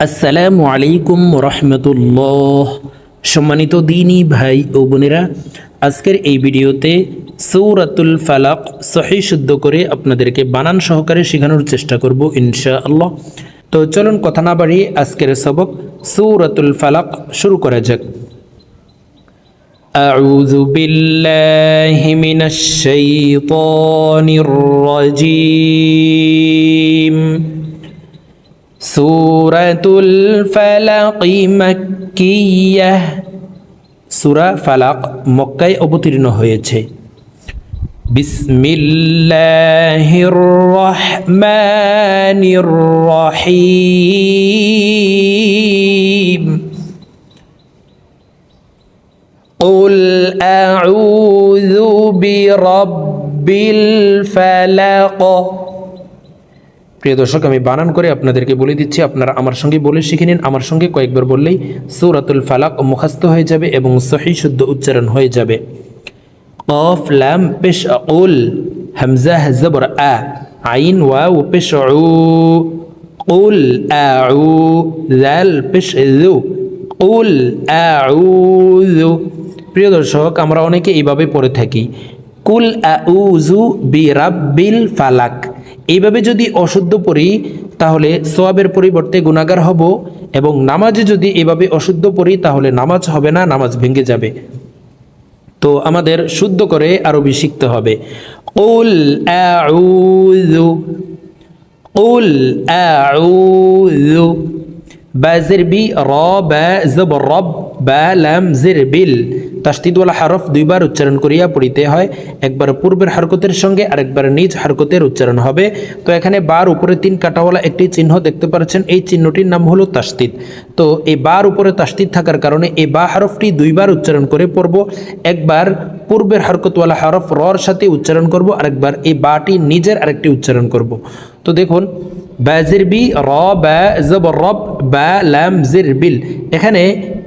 আসসালামু আলাইকুম রহমতুল্লাহ সম্মানিত দিনী ভাই ও বোনেরা আজকের এই ভিডিওতে সৌরাতুল ফালাক সহি শুদ্ধ করে আপনাদেরকে বানান সহকারে শেখানোর চেষ্টা করব ইনশা আল্লাহ তো চলুন কথা না বাড়িয়ে আজকের সবক সৌরাতুল ফালাক শুরু করা যাক أعوذ بالله من الشيطان الرجيم সূরাতুল ফালাক মাক্কিয়াহ সূরা ফালাক মক্কায় অবতীর্ণ হয়েছে বিসমিল্লাহির রহমানির রহিম قل أعوذ برب الفلق প্রিয় দর্শক, আমি বানান করে আপনাদেরকে বলে দিচ্ছি, আপনারা আমার সঙ্গে বলে শিখে নিন। আমার সঙ্গে কয়েকবার বললেই সৌরাতুল ফালাক মুখাস্ত হয়ে যাবে এবং সহি শুদ্ধ উচ্চারণ হয়ে যাবে। কফ, লাম, পেশ, উল, হামজা, জবর, আ, আইন, ওয়াও, পেশ, উ, উল আউ জাল, পেশ উল আউযু প্রিয় দর্শক, আমরা অনেকে এইভাবে পড়ে থাকি। কুল আউযু বি, রাব্বিল ফালাক। এইভাবে যদি অশুদ্ধ পড়ি, তাহলে সোয়াবের পরিবর্তে গুণাগার হব এবং নামাজে যদি এভাবে অশুদ্ধ পড়ি, তাহলে নামাজ হবে না, নামাজ ভেঙে যাবে। তো আমাদের শুদ্ধ করে আরবি শিখতে হবে। উল উল বাজের বি র, বা, জব, রব, বা, লাম বিল। তাস্তিদওয়ালা হারফ দুইবার উচ্চারণ করিয়া পড়িতে হয়। একবার পূর্বের হারকতের সঙ্গে আরেকবার নিজ হারকতের উচ্চারণ হবে। তো এখানে বার উপরে তিন কাটাওয়ালা একটি চিহ্ন দেখতে পাচ্ছেন এই চিহ্নটির নাম হলো তাস্তিদ তো এই বার উপরে তাস্তিদ থাকার কারণে এই বা হারফটি দুইবার উচ্চারণ করে পড়ব। একবার পূর্বের হারকতওয়ালা হরফ রর সাথে উচ্চারণ করব, আরেকবার এই বাটি নিজের আরেকটি উচ্চারণ করব। তো দেখুন বাজির বি, র, বা জব রব বা, লাম, জির, বিল। এখানে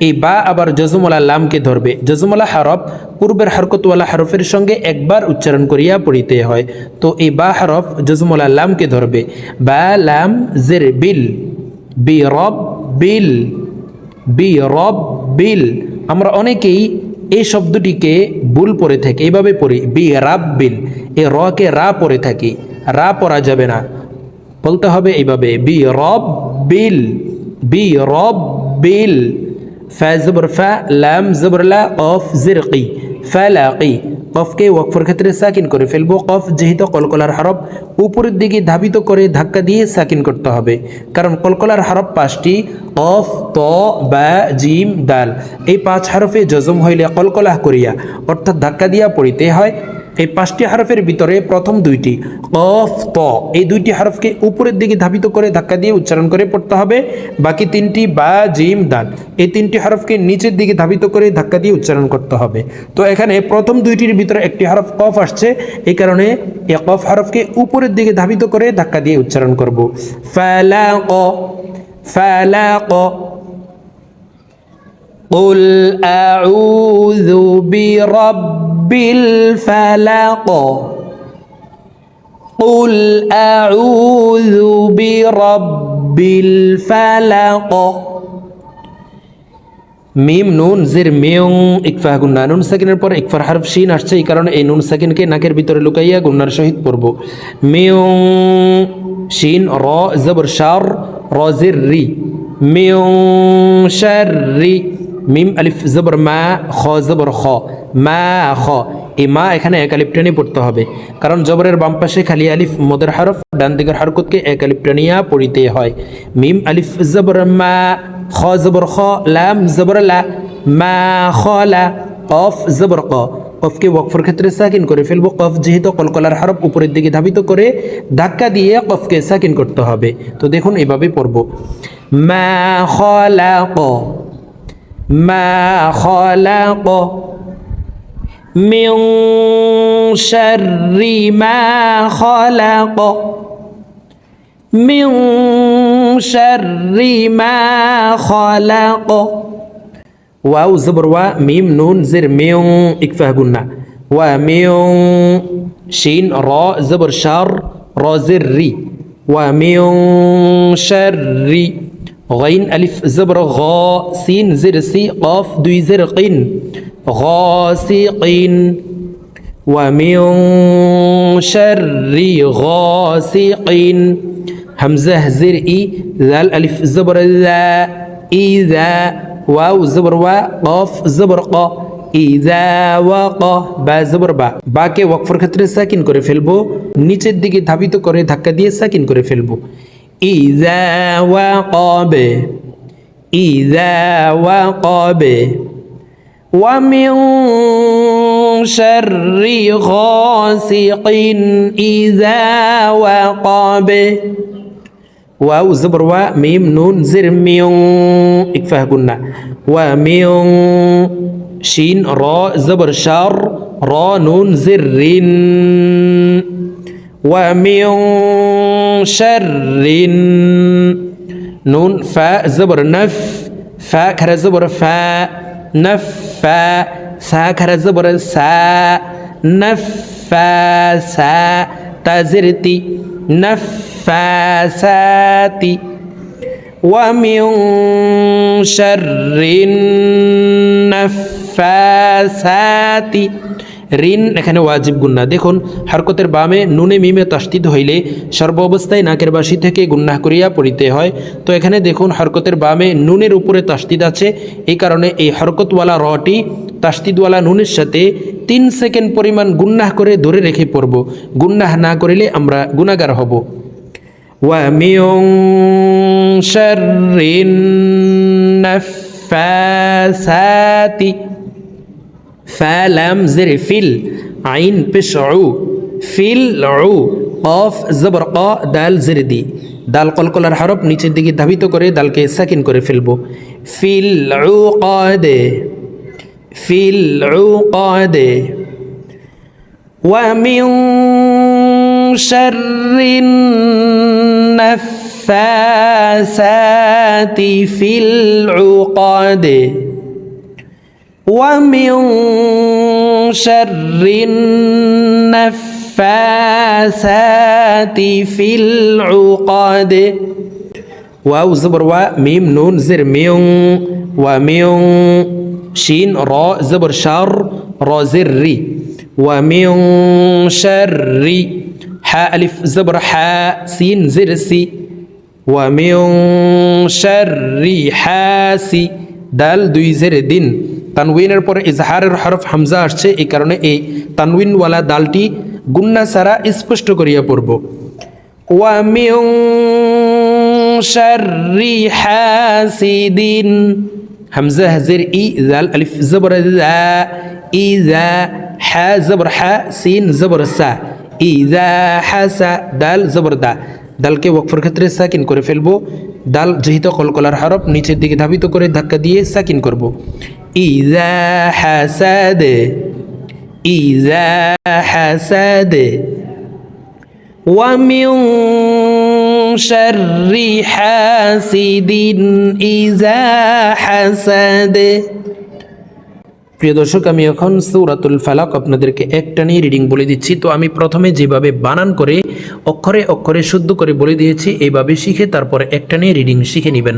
এই বা আবার জজমলা লামকে ধরবে। জজমলা হরফ পূর্বের হরকতওয়ালা হরফের সঙ্গে একবার উচ্চারণ করিয়া পড়িতে হয়। তো এই বা হরফ জজমলা লামকে ধরবে। বা লাম জির বিল, বি রব বিল, বি রব বিল। আমরা অনেকেই এই শব্দটিকে ভুল পড়ে থাকি এইভাবে পড়ি, বি রাব বিল। এ রকে রা পড়ে থাকি, রা পড়া যাবে না। বলতে হবে এইভাবে, বি রব বিল, বি রব বিল। ফা জবর ফা লাম জবর লা অফ জিরকি ফালাকি কফকে ওয়াকফর ক্ষেত্রে সাকিন করে ফেলব কফ যেহেতু কলকলার হরফ উপরের দিকে ধাবিত করে ধাক্কা দিয়ে সাকিন করতে হবে কারণ কলকলার হরফ পাঁচটি অফ ত বা জিম দাল এই পাঁচ হরফে জজম হইলে কলকলাহ করিয়া অর্থাৎ ধাক্কা দিয়া পড়িতে হয় এই পাঁচটি হরফের ভিতরে প্রথম দুইটি অফ ত এই দুইটি হরফকে উপরের দিকে ধাবিত করে ধাক্কা দিয়ে উচ্চারণ করে পড়তে হবে বাকি তিনটি বা জিম দাল এই তিনটি হরফকে নিচের দিকে ধাবিত করে ধাক্কা দিয়ে উচ্চারণ করতে হবে তো এখানে প্রথম দুইটির ভিতরে একটি হরফ কফ আসছে এই কারণে এ কফ হরফকে উপরের দিকে ধাবিত করে ধাক্কা দিয়ে উচ্চারণ করব ফালাক ফালাক قل أعوذ برب الفلق قل أعوذ برب الفلق মিম নুন জির মিয়ং ইকফা গুন্না নুন সাকিনের পর ইকফার হারফ শিন আসছে এই কারণে এই নুন সাকিনকে নাকের ভিতরে লুকাইয়া গুন্নার সহিত পড়ব মিয়ং শিন র জবর শার র জির রি মিয়ং শার রি মিম আলিফ জবর মা, খ জবর খ, মা, খ। এই মা এখানে এক আলিফ টেনে পড়তে হবে। কারণ জবরের বাম পাশে খালি আলিফ, মদের হরফ, ডান দিকের হরকতকে এক আলিফ টেনিয়া পড়িতে হয়। মিম আলিফ জবর মা, খ জবর খ, লাম জবর লা, মা, খ লা কফ জবর ক। কফকে ওয়াকফর ক্ষেত্রে সাকিন করে ফেলব। কফ যেহেতু কলকলার হরফ উপরের দিকে ধাবিত করে ধাক্কা দিয়ে কফকে সাকিন করতে হবে। তো দেখুন এভাবে পড়ব। মা খলাক ما خلق من شر ما خلق. من شر ما خلق. واو زبر و ميم نون زر ميم اكفه قلنا. وميو شين را زبر شر را زر ري. ميم شر غين ألف زبر غا سين زر سي قاف দুই زر قين غاسق ومن شر غاسق همزة زر إي ذال ألف زبر ذا إذا واو زبر وا قاف زبر قا ইদা ওয়াকা বা জবর বা বাকে ওয়াকফর ক্ষেত্রে সাকিন করে ফেলবো নিচের দিকে ধাবিত করে ধাক্কা দিয়ে সাকিন করে ফেলবো إذا وقب إذا وقب. ومن شر غاسق إذا وقب. واو زبر و ميم نون زر ميون اكفاه قلنا. وميون شين را زبر شر را نون زر ومن شر نون فاء زبر نف فاء كره زبر فاء نف فاء سا كره زبر سا نفاسا تزرتي نفاسات ومن شر النفاسات ঋণ এখানে ওয়াজিব গুন্না দেখুন হরকতের বামে নুনে মিমে তাস্তিদ হইলে সর্ব অবস্থায় নাকের বাসি থেকে গুন্নাহ করিয়া পড়িতে হয় তো এখানে দেখুন হরকতের বামে নুনের উপরে তাস্তিদ আছে এই কারণে এই হরকতওয়ালা রটি তাস্তিদওয়ালা নুনের সাথে তিন সেকেন্ড পরিমাণ গুন্নাহ করে ধরে রেখে পড়ব গুন্নাহ না করিলে আমরা গুণাগার হব ومن شر النفاسات فلم زر فيل عين بشعو ফিল উ কফ জবর ক দাল জের দি দাল কলকলার হরফ নিচের দিকে ধাবিত করে দালকে সাকিন করে ফেলবো ফিল উ কদে ফিল উ কদে ومن شر النفاسات في العقد ومن شر النفاثات في العقد. واو زبر و ميم نون زر ميون وميون شين را زبر شر را زر ومن شر حاء ألف زبر حاء سين زر سي. ومن شر حاسي دال دوي زر دين. তানউইনের পরে ইজহারের হরফ হামজা আসছে, এই কারণে এই তানউইনওয়ালা দালটি গুন্না সারা স্পষ্ট করিয়া পড়ব। ওয়ামিং শাররি হাসিদিন, হামজা হাজির ই জাল আলিফ জবর জা ইজা হা জবর হা, সিন জবর সা ইজা হাসা দাল জবর দা। দালকে ওয়াকফর ক্ষেত্রে সাকিন করে ফেলব। দাল যেহেতু কলকলার হরফ নিচের দিকে ধাবিত করে ধাক্কা দিয়ে সাকিন করব। ইজা হাসাদ ইজা হাসাদ ومن شر حاسد إذا حسد প্রিয় দর্শক আমি এখন সৌরাতুল ফালাক আপনাদেরকে একটা নিয়ে রিডিং বলে দিচ্ছি তো আমি প্রথমে যেভাবে বানান করে অক্ষরে অক্ষরে শুদ্ধ করে বলে দিয়েছি এইভাবে শিখে তারপরে একটা নিয়ে রিডিং শিখে নেবেন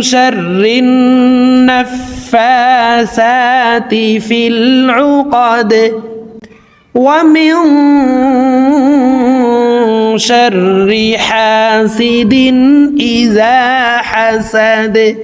شر النفاسات في العقد ومن شر حاسد إذا حسد